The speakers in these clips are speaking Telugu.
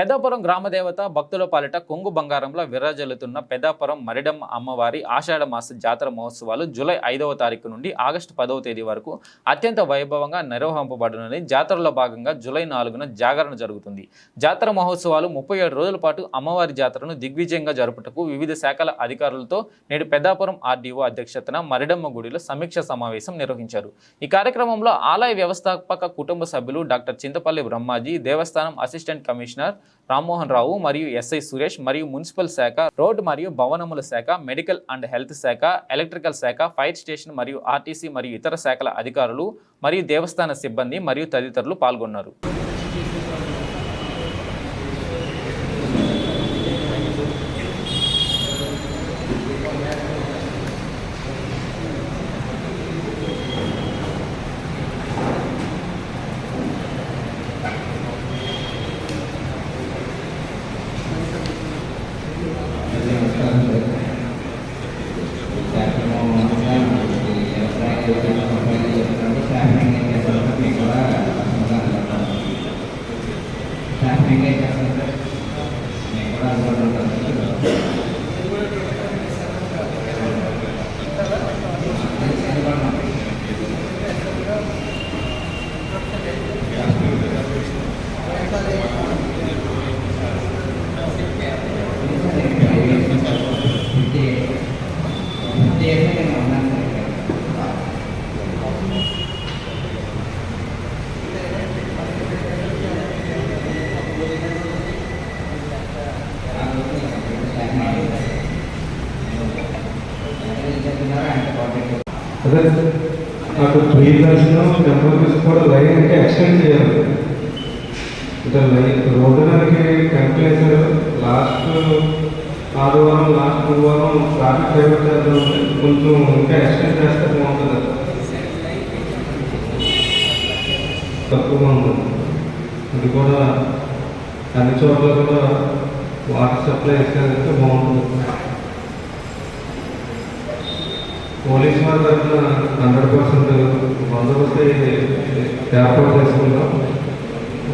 పెద్దాపురం గ్రామదేవత భక్తుల పాలిట కొంగు బంగారంలో విరాజల్లుతున్న పెద్దాపురం మరిడమ్మ అమ్మవారి ఆషాఢ మాస జాతర మహోత్సవాలు జూలై ఐదవ తారీఖు నుండి ఆగస్టు పదవ తేదీ వరకు అత్యంత వైభవంగా నిర్వహింపబడునని జాతరలో భాగంగా జూలై నాలుగున జాగరణ జరుగుతుంది. జాతర మహోత్సవాలు ముప్పై ఏడు రోజుల పాటు అమ్మవారి జాతరను దిగ్విజయంగా జరుపుటకు వివిధ శాఖల అధికారులతో నేడు పెద్దాపురం ఆర్డీఓ అధ్యక్షతన మరిడమ్మ గుడిలో సమీక్ష సమావేశం నిర్వహించారు. ఈ కార్యక్రమంలో ఆలయ వ్యవస్థాపక కుటుంబ సభ్యులు డాక్టర్ చింతపల్లి బ్రహ్మాజీ దేవస్థానం అసిస్టెంట్ కమిషనర్ రామ్మోహన్ రావు మరియు ఎస్ఐ సురేష్ మరియు మున్సిపల్ శాఖ రోడ్డు మరియు భవనముల శాఖ మెడికల్ అండ్ హెల్త్ శాఖ ఎలక్ట్రికల్ శాఖ ఫైర్ స్టేషన్ మరియు ఆర్టీసీ మరియు ఇతర శాఖల అధికారులు మరియు దేవస్థాన సిబ్బంది మరియు తదితరులు పాల్గొన్నారు. iglesia అదే నాకు త్రీ దర్శనం టెంపుల్స్ కూడా లైన్ అంటే ఎక్స్టెండ్ చేయాలి అంటే లైన్ రోడ్డు దానికి టెంపుల్ వేసారు లాస్ట్ ఆదివారం లాస్ట్ గురువారం ట్రాఫిక్ డైవర్ట్ చేద్దాం కొంచెం ఇంకా ఎక్స్టెండ్ చేస్తే బాగుంటుంది. తక్కువగా ఉంది. అది కూడా అన్ని చోట్ల కూడా వాటర్ సప్లై ఇస్తే బాగుంటుంది. సినిమా తరఫున హండ్రెడ్ పర్సెంట్ బందోబస్తు ఏర్పాటు చేసుకుంటాం.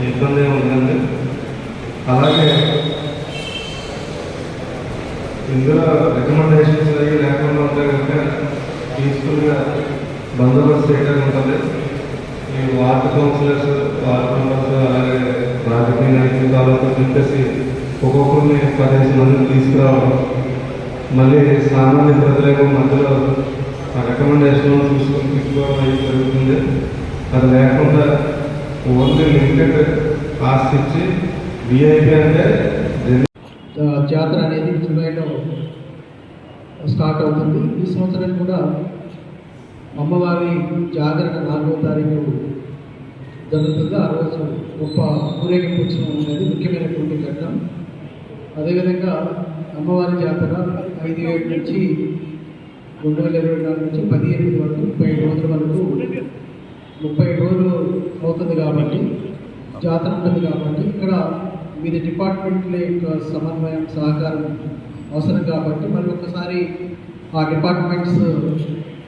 ఇబ్బంది ఉందండి అలాగే ఇందులో రికమెండేషన్స్ అవి లేకుండా ఉంటే కనుక పీస్ఫుల్గా బందోబస్తు చేయడానికి ఉంటుంది. ఈ వార్డ్ కౌన్సిలర్స్ వార్డ్ మెంబర్స్ అలాగే రాజకీయ నాయకులు తాలూకా చెప్పేసి ఒక్కొక్కరిని పదిహేను మందిని తీసుకురావడం. మళ్ళీ సామాన్య ప్రజలకు మధ్యలో రికమెండేషన్ చూసుకొని తీసుకోవడం అనేది జరుగుతుంది. అది లేకుండా ఓన్లీ లిమిటెడ్ కాస్ట్ ఇచ్చి విఐపి అంటే జాతర అనేది జూలైలో స్టార్ట్ అవుతుంది. ఈ సంవత్సరం కూడా అమ్మవారి జాతర నాలుగో తారీఖు జరుగుతుంది. ఆ రోజు గొప్ప ఊరేగింపు ఉత్సవం అనేది ముఖ్యమైనటువంటి ఘట్టం. అదేవిధంగా అమ్మవారి జాతర ఐదు ఏడు నుంచి రెండు వేల ఇరవై నాలుగు నుంచి పది ఎనిమిది వరకు ముప్పై రోజుల వరకు ముప్పై రోజులు అవుతుంది కాబట్టి జాతర ఉంటుంది కాబట్టి ఇక్కడ వివిధ డిపార్ట్మెంట్ల యొక్క సమన్వయం సహకారం అవసరం కాబట్టి మరి ఒకసారి ఆ డిపార్ట్మెంట్స్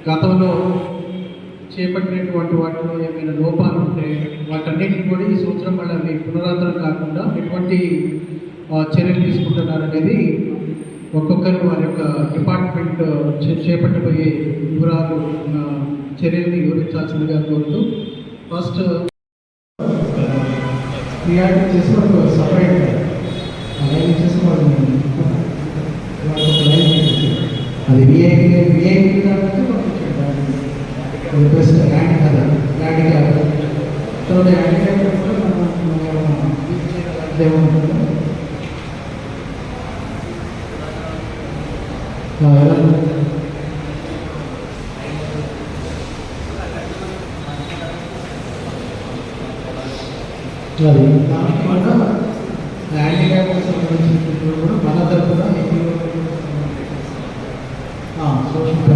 గతంలో చేపట్టినటువంటి వాటిలో ఏమైనా లోపాలు ఉంటే వాటన్నిటిని కూడా ఈ సంవత్సరం మళ్ళీ అవి కాకుండా ఎటువంటి ఆ, చర్యలు తీసుకుంటున్నారనేది ఒక్కొక్కరు వారి యొక్క డిపార్ట్మెంట్ చేపట్టబోయే వివరాలు చర్యల్ని వివరించాల్సిందిగా కోరుతూ ఫస్ట్ క్రియాటివ్ చేసి ఒక సపరేట్ లైన్ చేసి వాళ్ళు అది విఐపి విఐపి కాబట్టి ప్లస్ ల్యాండ్ కదా ల్యాండ్ కాదు తర్వాత ల్యాండ్ ఏముంటుందో అది దానికి కూడా ల్యాండ్ క్యాపిటల్ సంబంధించిన కూడా మన తరఫున సోషల్